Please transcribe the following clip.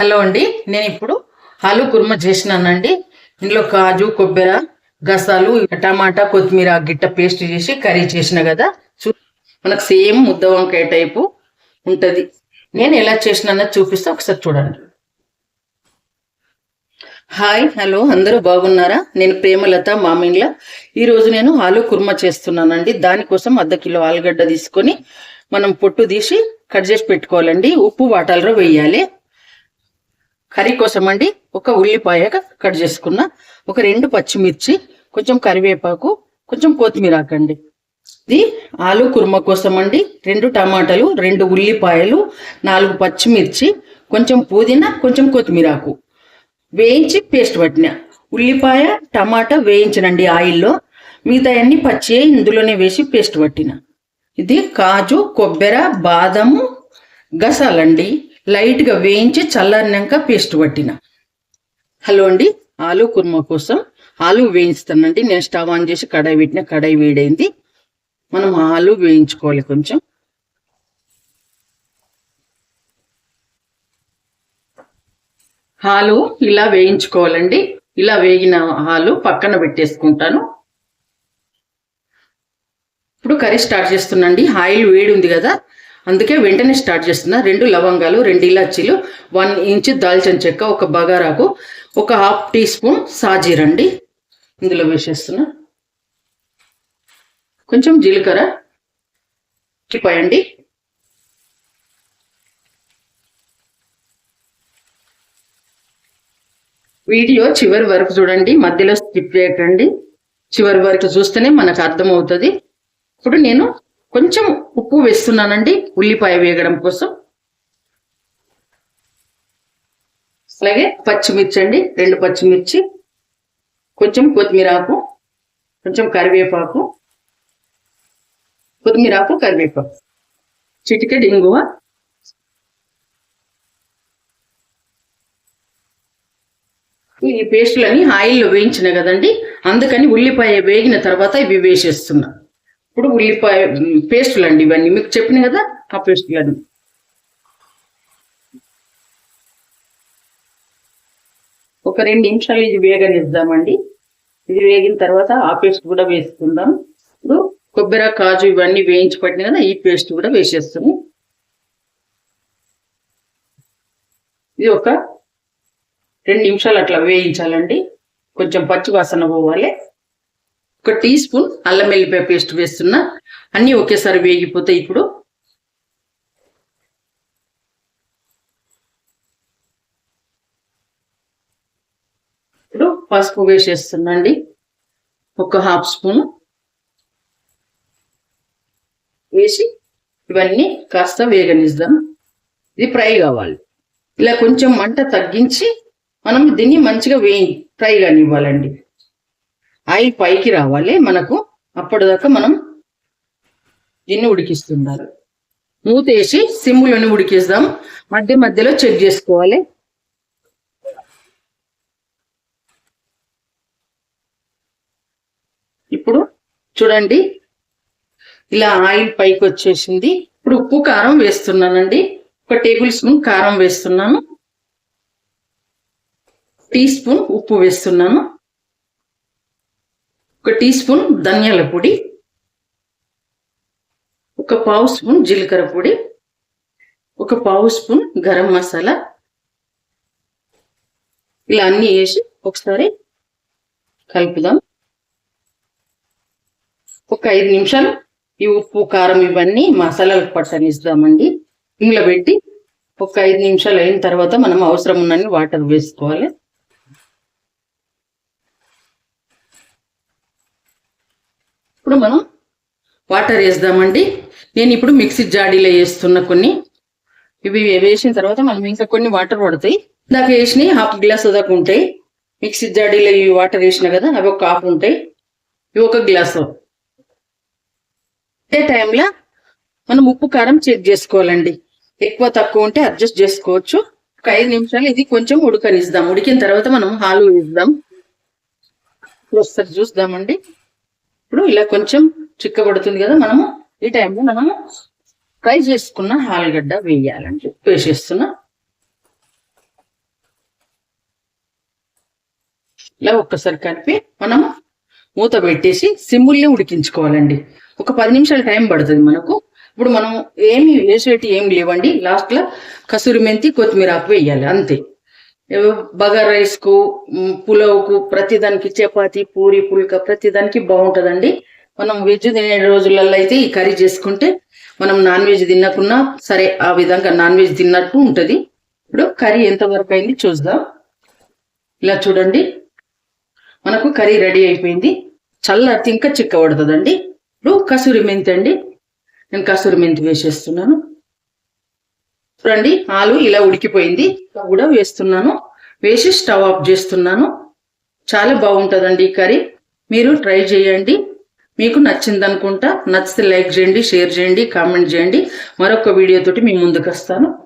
Hello అండి నేను ఇప్పుడు ఆలు కుర్మ చేసినానండి. ఇందులో కాజు కొబ్బరి గసాలు టమాటా కొత్తిమీర గిట్ట పేస్ట్ చేసి కర్రీ చేసిన కదా. చూ మనకు సేమ్ ముద్ద వంకాయ టైపు ఉంటుంది. నేను ఎలా చేసినానో చూపిస్తే ఒకసారి చూడండి. హాయ్ హలో అందరూ బాగున్నారా? నేను ప్రేమలత మామిండ్ల. ఈరోజు నేను ఆలు కుర్మ చేస్తున్నానండి. దానికోసం అర్ధ కిలో ఆలుగడ్డ తీసుకొని మనం పొట్టు తీసి కట్ చేసి పెట్టుకోవాలండి. ఉప్పు వాటాలలో వేయాలి. కర్రీ కోసం అండి ఒక ఉల్లిపాయ కట్ చేసుకున్న ఒక రెండు పచ్చిమిర్చి కొంచెం కరివేపాకు కొంచెం కొత్తిమీర ఆకండి. ఇది ఆలు కుర్మ కోసం అండి. రెండు టమాటాలు రెండు ఉల్లిపాయలు నాలుగు పచ్చిమిర్చి కొంచెం పుదీనా కొంచెం కొత్తిమీరాకు వేయించి పేస్ట్ పట్టిన. ఉల్లిపాయ టమాటా వేయించనండి ఆయిల్లో. మిగతా అన్ని పచ్చి ఇందులోనే వేసి పేస్ట్ పట్టిన. ఇది కాజు కొబ్బరి బాదము గసాలండి. లైట్గా వేయించి చల్లారినాక పేస్ట్ పట్టిన. హలో అండి ఆలు కుర్మా కోసం ఆలు వేయిస్తానండి. నేను స్టవ్ ఆన్ చేసి కడాయి పెట్టిన కడాయి వేడైంది. మనం ఆలు వేయించుకోవాలి కొంచెం. హాలు ఇలా వేయించుకోవాలండి. ఇలా వేగిన హాలు పక్కన పెట్టేసుకుంటాను. ఇప్పుడు కర్రీ స్టార్ట్ చేస్తున్నాండి ఆయిల్ వేడి ఉంది కదా అందుకే వెంటనే స్టార్ట్ చేస్తున్నా. రెండు లవంగాలు రెండు ఇలాచీలు వన్ ఇంచ్ దాల్చిన చెక్క ఒక బగారాకు ఒక హాఫ్ టీ స్పూన్ సాజీరండి. ఇందులో వేసేస్తున్నా. కొంచెం జీలకర్ర చిపాయండి వీడియో చివరి వరకు చూడండి. మధ్యలో స్కిప్ చేయకండి. చివరి వరకు చూస్తేనే మనకు అర్థమవుతుంది. ఇప్పుడు నేను కొంచెం ఉప్పు వేస్తున్నానండి ఉల్లిపాయ వేగడం కోసం. అలాగే పచ్చిమిర్చి అండి రెండు పచ్చిమిర్చి కొంచెం కొత్తిమీరాకు కొంచెం కరివేపాకు కొత్తిమీరాకు కరివేపాకు. చిటికెడ్ ఇంగువ ఈ పేస్టులని ఆయిల్లో వేయించిన కదండి అందుకని ఉల్లిపాయ వేగిన తర్వాత ఇవి వేసేస్తున్నా. ఇప్పుడు ఉల్లిపాయ పేస్టులు అండి ఇవన్నీ. మీకు చెప్పిన కదా ఆ పేస్టులు అండి ఒక రెండు నిమిషాలు ఇది వేగనిద్దామండి. ఇది వేగిన తర్వాత ఆ పేస్ట్ కూడా వేసుకుందాం. ఇప్పుడు కొబ్బరి కాజు ఇవన్నీ వేయించి పట్టిన కదా ఈ పేస్ట్ కూడా వేసేస్తాము. ఇది ఒక రెండు నిమిషాలు అట్లా వేయించాలండి. కొంచెం పచ్చి వాసన పోవాలి. ఒక టీ స్పూన్ అల్లం వెల్లిపాయ పేస్ట్ వేస్తున్నా. అన్నీ ఒకేసారి వేగిపోతాయి ఇప్పుడు ఇప్పుడు పసుపు వేసేస్తున్నాండి ఒక హాఫ్ స్పూన్ వేసి ఇవన్నీ కాస్త వేగనిద్దాం. ఇది ఫ్రై కావాలి. ఇలా కొంచెం మంట తగ్గించి మనం దీన్ని మంచిగా వేయి ఫ్రై కానివ్వాలండి. ఆయిల్ పైకి రావాలి. మనకు అప్పటిదాకా మనం దీన్ని ఉడికిస్తున్నారు మూతేసి సిమ్లోని ఉడికిస్తాం మధ్య మధ్యలో చెక్ చేసుకోవాలి. ఇప్పుడు చూడండి. ఇలా ఆయిల్ పైకి వచ్చేసింది. ఇప్పుడు ఉప్పు కారం వేస్తున్నానండి. ఒక టేబుల్ స్పూన్ కారం వేస్తున్నాను. టీ స్పూన్ ఉప్పు వేస్తున్నాను. ఒక టీ స్పూన్ ధనియాల పొడి ఒక పావు స్పూన్ జీలకర్ర పొడి ఒక పావు స్పూన్ గరం మసాలా. ఇలా అన్నీ వేసి ఒకసారి కలుపుదాం. ఒక ఐదు నిమిషాలు ఈ ఉప్పు కారం ఇవన్నీ మసాలాలకు పట్టనిస్తామండి ఇంట్లో పెట్టి ఒక ఐదు నిమిషాలు అయిన తర్వాత మనం అవసరం ఉన్నన్ని వాటర్ వేసుకోవాలి. ఇప్పుడు మనం వాటర్ వేద్దామండి. నేను ఇప్పుడు మిక్సీ జాడీలో వేస్తున్న కొన్ని. ఇవి వేసిన తర్వాత మనం ఇంకా కొన్ని వాటర్ పడతాయి దాకా వేసినాయి హాఫ్ గ్లాస్ దాకా ఉంటాయి. మిక్సీ జాడీలో ఇవి వాటర్ వేసిన కదా అవి ఒక హాఫ్ ఉంటాయి. ఇవి ఒక గ్లాసు. అదే టైంలో మనం ఉప్పు కారం చెక్ చేసుకోవాలండి. ఎక్కువ తక్కువ ఉంటే అడ్జస్ట్ చేసుకోవచ్చు. ఒక ఐదు నిమిషాలు ఇది కొంచెం ఉడకనిద్దాం. ఉడికిన తర్వాత మనం హాలు వేద్దాం. ఇప్పుడు ఒకసారి చూద్దామండి. ఇప్పుడు ఇలా కొంచెం చిక్కబడుతుంది కదా మనము ఈ టైంలో మనము ఫ్రై చేసుకున్న ఆలుగడ్డ వేయాలండి వేసేస్తున్నా ఇలా ఒక్కసారి కలిపి మనం మూత పెట్టేసి సిమ్ముల్ని ఉడికించుకోవాలండి. ఒక పది నిమిషాల టైం పడుతుంది మనకు. ఇప్పుడు మనం ఏమి వేసేటి ఏమి లేవండి. లాస్ట్లో కసూరి మెంతి కొత్తిమీర ఆకు వేయాలి అంతే. బగర్ రైస్కు పులావ్కు ప్రతిదానికి చపాతి పూరి పుల్క ప్రతిదానికి బాగుంటుందండి. మనం వెజ్ తినే రోజులలో అయితే ఈ కర్రీ చేసుకుంటే మనం నాన్ వెజ్ తినకున్నా సరే ఆ విధంగా నాన్ వెజ్ తిన్నట్టు ఉంటుంది. ఇప్పుడు కర్రీ ఎంతవరకు అయింది చూద్దాం. ఇలా చూడండి. మనకు కర్రీ రెడీ అయిపోయింది. చల్లారితే ఇంకా చిక్కబడుతుందండి. ఇప్పుడు కసూరి మెంతి అండి నేను కసూరి మెంతి వేసేస్తున్నాను. చూడండి ఆలు ఇలా ఉడికిపోయింది. కూడా వేస్తున్నాను. వేసి స్టవ్ ఆఫ్ చేస్తున్నాను. చాలా బాగుంటుందండి ఈ కర్రీ. మీరు ట్రై చేయండి. మీకు నచ్చింది అనుకుంటా నచ్చితే లైక్ చేయండి షేర్ చేయండి కామెంట్ చేయండి. మరొక వీడియోతోటి మీ ముందుకు వస్తాను.